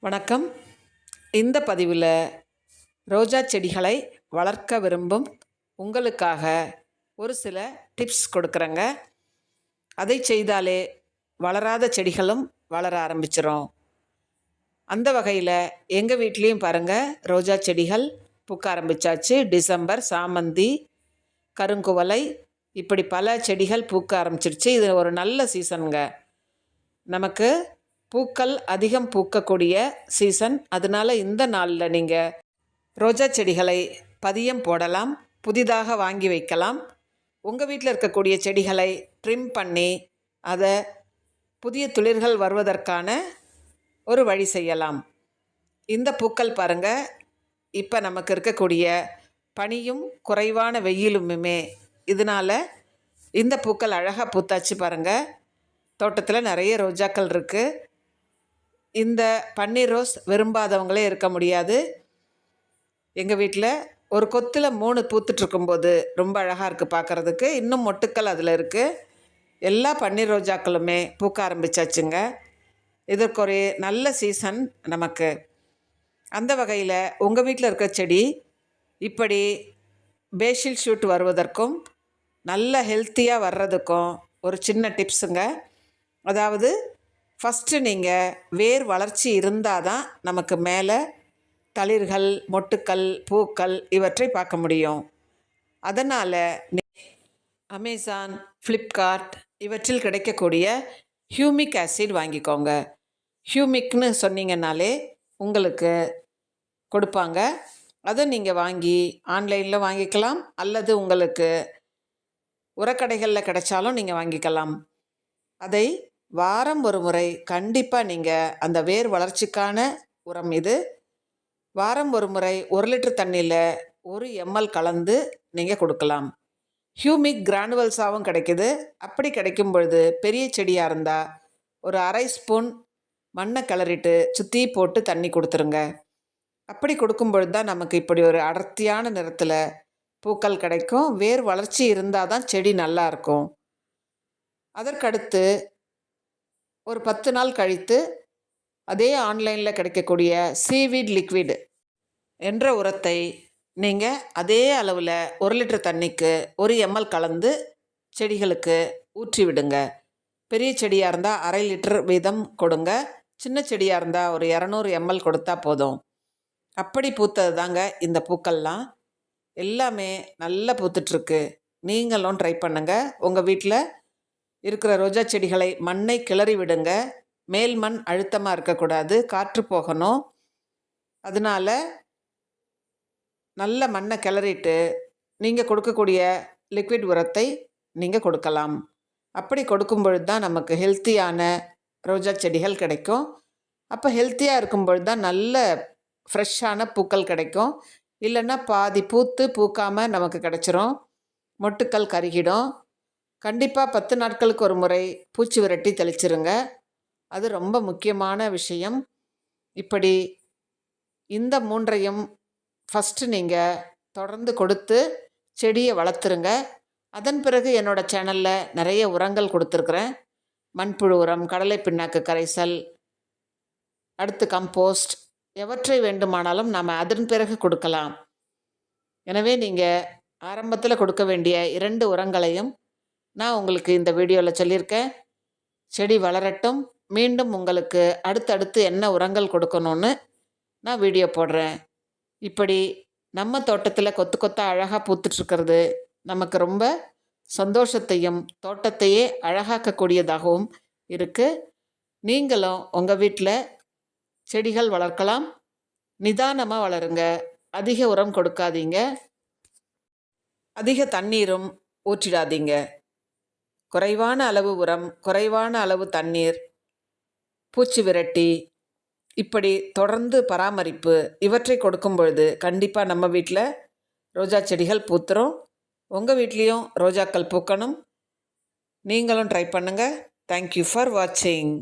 வணக்கம். இந்த பதிவில் ரோஜா செடிகளை வளர்க்க விரும்பும் உங்களுக்காக ஒரு சில டிப்ஸ் கொடுக்குறேங்க. அதை செய்தாலே வளராத செடிகளும் வளர ஆரம்பிச்சிரும். அந்த வகையில் எங்கள் வீட்லேயும் பாருங்கள் ரோஜா செடிகள் பூக்க ஆரம்பிச்சாச்சு. டிசம்பர் சாமந்தி கருங்குவலை இப்படி பல செடிகள் பூக்க ஆரம்பிச்சிருச்சு. இது ஒரு நல்ல சீசனுங்க. நமக்கு பூக்கள் அதிகம் பூக்கக்கூடிய சீசன் அதனால் இந்த நாளில் நீங்கள் ரோஜா செடிகளை பதியம் போடலாம் புதிதாக வாங்கி வைக்கலாம். உங்கள் வீட்டில் இருக்கக்கூடிய செடிகளை ட்ரிம் பண்ணி அதை புதிய துளிர்கள் வருவதற்கான ஒரு வழி செய்யலாம். இந்த பூக்கள் பாருங்கள் இப்போ நமக்கு இருக்கக்கூடிய பனியும் குறைவான வெயிலுமே இதனால் இந்த பூக்கள் அழகாக பூத்தாச்சு பாருங்கள் தோட்டத்தில் நிறைய ரோஜாக்கள் இருக்குது இந்த பன்னீர் ரோஸ் விரும்பாதவங்களே இருக்க முடியாது. எங்கள் வீட்டில் ஒரு கொத்தில் மூணு பூத்துட்ருக்கும்போது ரொம்ப அழகாக இருக்குது பார்க்குறதுக்கு இன்னும் மொட்டுக்கள் அதில் இருக்குது எல்லா பன்னீர் ரோஜாக்களுமே பூக்க ஆரம்பிச்சாச்சுங்க. இதற்கு ஒரு நல்ல சீசன் நமக்கு. அந்த வகையில் உங்கள் வீட்டில் இருக்க செடி இப்படி பேஷில் ஷூட் வருவதற்கும் நல்ல ஹெல்த்தியாக வர்றதுக்கும் ஒரு சின்ன டிப்ஸுங்க. அதாவது ஃபஸ்ட்டு நீங்கள் வேர் வளர்ச்சி இருந்தால் தான் நமக்கு மேலே தளிர்கள் மொட்டுக்கள் பூக்கள் இவற்றை பார்க்க முடியும். அதனால் அமேசான் ஃப்ளிப்கார்ட் இவற்றில் கிடைக்கக்கூடிய ஹியூமிக் ஆசிட் வாங்கிக்கோங்க. ஹியூமிக்னு சொன்னீங்கன்னாலே உங்களுக்கு கொடுப்பாங்க. அதை நீங்கள் வாங்கி ஆன்லைனில் வாங்கிக்கலாம். அல்லது உங்களுக்கு உரக்கடைகளில் கிடைச்சாலும் நீங்கள் வாங்கிக்கலாம். அதை வாரம் ஒரு முறை கண்டிப்பாக நீங்கள் அந்த வேர் வளர்ச்சிக்கான உரம் இது. வாரம் ஒரு முறை ஒரு லிட்டர் தண்ணியில் ஒரு எம்எல் கலந்து நீங்கள் கொடுக்கலாம். ஹியூமிக் கிரானுவல்ஸாகவும் கிடைக்குது. அப்படி கிடைக்கும் பொழுது பெரிய செடியாக இருந்தால் ஒரு அரை ஸ்பூன் மண்ணை கிளறிட்டு சுற்றி போட்டு தண்ணி கொடுத்துருங்க. அப்படி கொடுக்கும் பொழுது தான் நமக்கு இப்படி ஒரு அடர்த்தியான நிறத்தில் பூக்கள் கிடைக்கும். வேர் வளர்ச்சி இருந்தால் தான் செடி நல்லா இருக்கும். அதற்கடுத்து ஒரு பத்து நாள் கழித்து அதே ஆன்லைனில் கிடைக்கக்கூடிய சீவீட் லிக்விட் என்ற உரத்தை நீங்கள் அதே அளவில் ஒரு லிட்டர் தண்ணிக்கு ஒரு எம்எல் கலந்து செடிகளுக்கு ஊற்றி விடுங்க. பெரிய செடியாக இருந்தால் அரை லிட்டர் வீதம் கொடுங்க. சின்ன செடியாக இருந்தால் ஒரு இரநூறு எம்எல் கொடுத்தா போதும். அப்படி பூத்தது தாங்க இந்த பூக்கள்லாம். எல்லாமே நல்லா பூத்துட்ருக்கு நீங்களும் ட்ரை பண்ணுங்கள் உங்கள் வீட்டில் இருக்கிற ரோஜா செடிகளை மண்ணை கிளறி விடுங்க. மேல் மண் அழுத்தமாக இருக்கக்கூடாது. காற்று போகணும். அதனால் நல்ல மண்ணை கிளறிட்டு நீங்கள் கொடுக்கக்கூடிய லிக்விட் உரத்தை நீங்கள் கொடுக்கலாம். அப்படி கொடுக்கும் பொழுது தான் நமக்கு ஹெல்த்தியான ரோஜா செடிகள் கிடைக்கும். அப்போ ஹெல்த்தியாக இருக்கும் பொழுது தான் நல்ல ஃப்ரெஷ்ஷான பூக்கள் கிடைக்கும். இல்லைன்னா பாதி பூத்து பூக்காமல் நமக்கு கிடச்சிரும். மொட்டுக்கள் கருகிடும். கண்டிப்பாக பத்து நாட்களுக்கு ஒரு முறை பூச்சி விரட்டி தெளிச்சிருங்க. அது ரொம்ப முக்கியமான விஷயம். இப்படி இந்த மூன்றையும் ஃபஸ்ட்டு நீங்கள் தொடர்ந்து கொடுத்து செடியை வளர்த்துருங்க. அதன் பிறகு என்னோடய சேனலில் நிறைய உரங்கள் கொடுத்துருக்குறேன். மண்புழு உரம் கடலை பின்னாக்கு கரைசல் அடுத்து கம்போஸ்ட் எவற்றை வேண்டுமானாலும் நாம் அதன் பிறகு கொடுக்கலாம். எனவே நீங்கள் ஆரம்பத்தில் கொடுக்க வேண்டிய இரண்டு உரங்களையும் நான் உங்களுக்கு இந்த வீடியோவில் சொல்லியிருக்கேன். செடி வளரட்டும். மீண்டும் உங்களுக்கு அடுத்தடுத்து என்ன உரங்கள் கொடுக்கணும்னு நான் வீடியோ போடுறேன். இப்படி நம்ம தோட்டத்தில் கொத்து கொத்தாக அழகாக பூத்துட்ருக்கிறது நமக்கு ரொம்ப சந்தோஷத்தையும் தோட்டத்தையே அழகாக்கக்கூடியதாகவும் இருக்குது நீங்களும் உங்கள் வீட்டில் செடிகள் வளர்க்கலாம். நிதானமாக வளருங்க. அதிக உரம் கொடுக்காதீங்க. அதிக தண்ணீரும் ஊற்றிடாதீங்க. குறைவான அளவு உரம் குறைவான அளவு தண்ணீர் பூச்சி விரட்டி இப்படி தொடர்ந்து பராமரிப்பு இவற்றை கொடுக்கும் பொழுது கண்டிப்பாக நம்ம வீட்டில் ரோஜா செடிகள் பூத்துரும். உங்கள் வீட்லேயும் ரோஜாக்கள் பூக்கணும். நீங்களும் ட்ரை பண்ணுங்கள் தேங்க்யூ ஃபார் வாட்சிங்